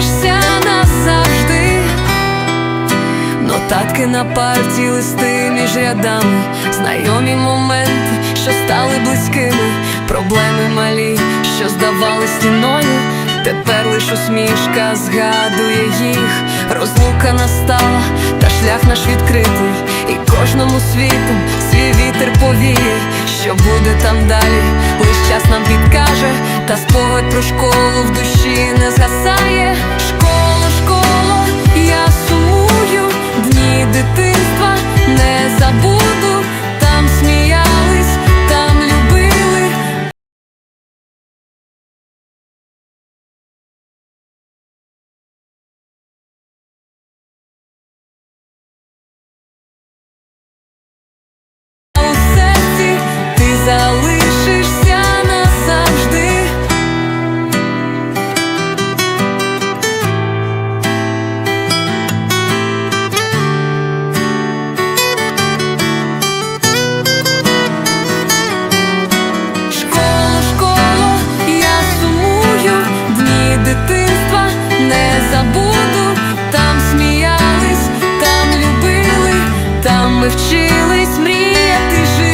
Залишишся назавжди. Нотатки на парті, листи між рядами, знайомі моменти, що стали близькими, проблеми малі, що здавали стіною. Тепер лиш усмішка згадує їх, розлука настала, та шлях наш відкритий, і кожному світу свій вітер повіє, що буде там далі, лиш час нам підкаже, та спогад про школу в душі не згасає. Ми вчились мріяти жити.